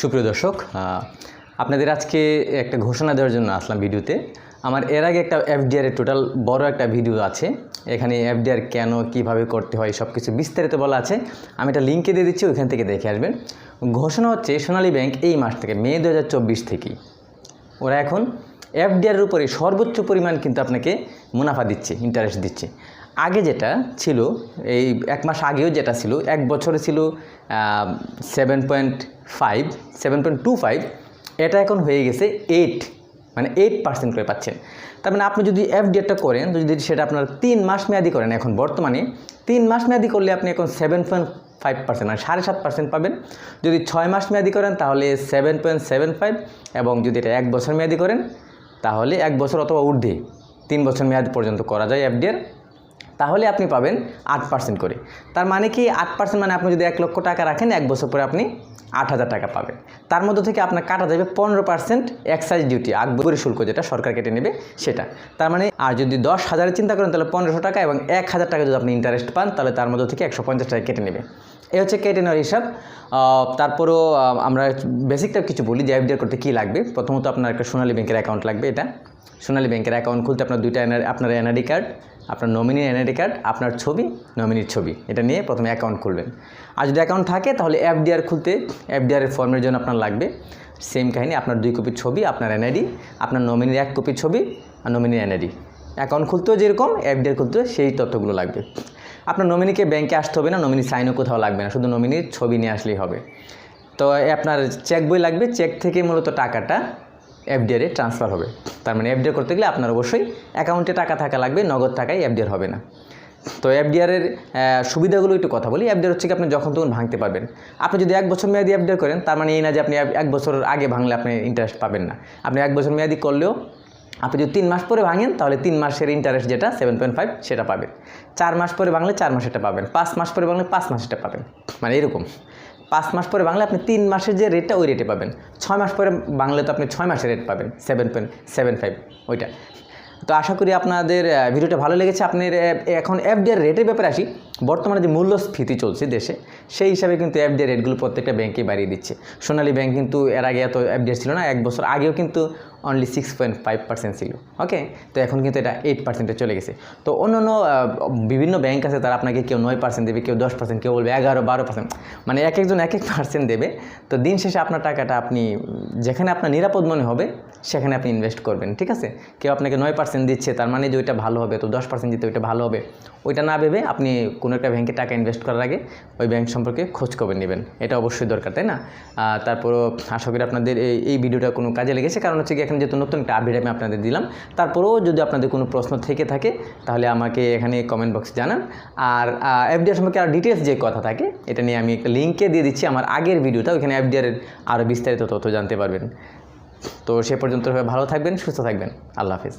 সুপ্রিয় দর্শক আপনাদের আজকে একটা ঘোষণা দেওয়ার জন্য আসলাম ভিডিওতে। আমার এর আগে একটা এফডিআর এর টোটাল বড় একটা ভিডিও আছে। এখানে এফডিআর কেন, কীভাবে করতে হয় সব কিছু বিস্তারিত বলা আছে। আমি একটা লিঙ্কে দিয়ে দিচ্ছি, ওইখান থেকে দেখে আসবেন। ঘোষণা হচ্ছে, সোনালী ব্যাংক এই মাস থেকে, মে দু হাজার চব্বিশ থেকেই। ওরা এখন এফডিআর উপরে সর্বোচ্চ পরিমাণ কিন্তু আপনাকে মুনাফা দিচ্ছে ইন্টারেস্ট দিচ্ছে। আগে যেটা ছিল, এই এক মাস আগেও যেটা ছিল, এক বছরে ছিল seven point five seven point two five এটা এখন হয়ে গেছে এইট মানে এইট পার্সেন্ট করে পাচ্ছেন। তার মানে আপনি যদি এফডিআরটা করেন, যদি সেটা আপনার তিন মাস মেয়াদি করেন, এখন বর্তমানে তিন মাস মেয়াদি করলে আপনি এখন সেভেন পয়েন্ট ফাইভ পার্সেন্ট মানে সাড়ে সাত পার্সেন্ট পাবেন। যদি ছয় মাস মেয়াদি করেন, তাহলে সেভেন পয়েন্ট সেভেন ফাইভ এবং যদি এটা এক বছর মেয়াদি করেন, তাহলে এক বছর অথবা ঊর্ধ্বে তিন বছর মেয়াদ পর্যন্ত করা যায় এফডিআর তাহলে আপনি পাবেন আট পার্সেন্ট করে। তার মানে কি আট পার্সেন্ট মানে আপনি যদি এক লক্ষ টাকা রাখেন, এক বছর পরে আপনি আট হাজার টাকা পাবেন। তার মধ্যে থেকে আপনার কাটা যাবে পনেরো পার্সেন্ট এক্সাইজ ডিউটি আকবরি শুল্ক যেটা সরকার কেটে নেবে সেটা। তার মানে আর যদি দশ হাজারের চিন্তা করেন, তাহলে পনেরোশো টাকা এবং এক হাজার টাকা যদি আপনি ইন্টারেস্ট পান, তাহলে তার মধ্যে থেকে একশো পঞ্চাশ টাকা কেটে নেবে। এই হচ্ছে কেটে নেওয়ার হিসাব। তারপরেও আমরা বেসিকটা কিছু বলি যে এফডিআর করতে কী লাগবে। প্রথমত আপনার একটা সোনালী ব্যাংকের অ্যাকাউন্ট লাগবে এটা। সোনালী ব্যাংকের অ্যাকাউন্ট খুলতে আপনার দুইটা আপনার এনআইডি কার্ড আপনার নমিনির এনআইডি কার্ড আপনার ছবি নমিনির ছবি। এটা নিয়ে প্রথমে অ্যাকাউন্ট খুলবেন। আর যদি অ্যাকাউন্ট থাকে, তাহলে এফডিআর খুলতে এফডিআর এর ফর্মের জন্য আপনার লাগবে। সেম কাহিনী, আপনার দুই কপি ছবি, আপনার এনআইডি আপনার নমিনির এক কপি ছবি, আর নমিনির এনআইডি অ্যাকাউন্ট খুলতেও যেরকম এফডিআর খুলতেও সেই তথ্যগুলো লাগবে। আপনার নমিনিকে ব্যাংকে আসতে হবে না নমিনি সাইনও কোথাও লাগবে না, শুধু নমিনির ছবি নিয়ে আসলেই হবে। তো আপনার চেক বই লাগবে চেক থেকে মূলত টাকাটা এফডিআরে ট্রান্সফার হবে। তার মানে এফডিআর করতে গেলে আপনার অবশ্যই অ্যাকাউন্টে টাকা থাকা লাগবে, নগদ টাকায় এফডিআর হবে না। তো এফডিআরের সুবিধাগুলো একটু কথা বলি। এফডিআর হচ্ছে কি আপনি যখন তখন ভাঙতে পারবেন। আপনি যদি এক বছর মেয়াদি এফডিআর করেন, তার মানে এই না যে আপনি এক- এক বছর আগে ভাঙলে আপনি ইন্টারেস্ট পাবেন না। আপনি এক বছর মেয়াদি করলেও আপনি যদি তিন মাস পরে ভাঙেন, তাহলে তিন মাসের ইন্টারেস্ট যেটা সেভেন পয়েন্ট ফাইভ সেটা পাবেন। চার মাস পরে ভাঙলে চার মাস এটা পাবেন। পাঁচ মাস পরে ভাঙলে পাঁচ মাস এটা পাবেন। মানে এরকম। পাঁচ মাস পরে বাংলা আপনি তিন মাসের যে রেটটা ওই রেটে পাবেন। ছয় মাস পরে বাংলা তো আপনি ছয় মাসের রেট পাবেন সেভেন পয়েন্ট সেভেন ফাইভ ওইটা। তো আশা করি আপনাদের ভিডিওটা ভালো লেগেছে। আপনার এখন এফডিআর রেটের ব্যাপারে আসি। বর্তমানে যে মূল্যস্ফীতি চলছে দেশে, সেই হিসাবে কিন্তু এফডিআর রেটগুলো প্রত্যেকটা ব্যাংকে বাড়িয়ে দিচ্ছে। সোনালী ব্যাংক কিন্তু এর আগে এত এফডিআর ছিল না, এক বছর আগেও কিন্তু only six point five percent ছিল ওকে তো এখন কিন্তু এটা এইট পার্সেন্টে চলে গেছে। তো অন্য অন্য বিভিন্ন ব্যাংক আছে, তারা আপনাকে কেউ নয় পার্সেন্ট দেবে, কেউ দশ পার্সেন্ট কেউ বলবে এগারো, বারো পার্সেন্ট মানে এক একজন এক এক পার্সেন্ট দেবে। তো দিন শেষে আপনার টাকাটা আপনি, যেখানে আপনার নিরাপদ মনে হবে, সেখানে আপনি ইনভেস্ট করবেন, ঠিক আছে? কেউ আপনাকে নয় পার্সেন্ট দিচ্ছে, তার মানে যে ওইটা ভালো হবে, তো দশ পার্সেন্ট দিতে ওইটা ভালো হবে। ওইটা না ভেবে আপনি কোনো একটা ব্যাংকে টাকা ইনভেস্ট করার আগে ওই ব্যাংক সম্পর্কে খোঁজ খবর নেবেন। এটা অবশ্যই দরকার, তাই না? তারপরও আশা করি আপনাদের এই এই ভিডিওটা কোনো কাজে লেগেছে। কারণ হচ্ছে কি এখন যেহেতু নতুন একটা আপডেট আমি আপনাদের দিলাম, তারপরেও যদি আপনাদের কোনো প্রশ্ন থেকে থাকে, তাহলে আমাকে এখানে কমেন্ট বক্সে জানান। আর এফডিআর সম্পর্কে আর ডিটেলস যে কথা থাকে, এটা নিয়ে আমি একটা লিঙ্কে দিয়ে দিচ্ছি আমার আগের ভিডিওটা ওইখানে এফডিআরের আরও বিস্তারিত তথ্য জানতে পারবেন। তো সে পর্যন্ত ভালো থাকবেন, সুস্থ থাকবেন। আল্লাহ হাফিজ।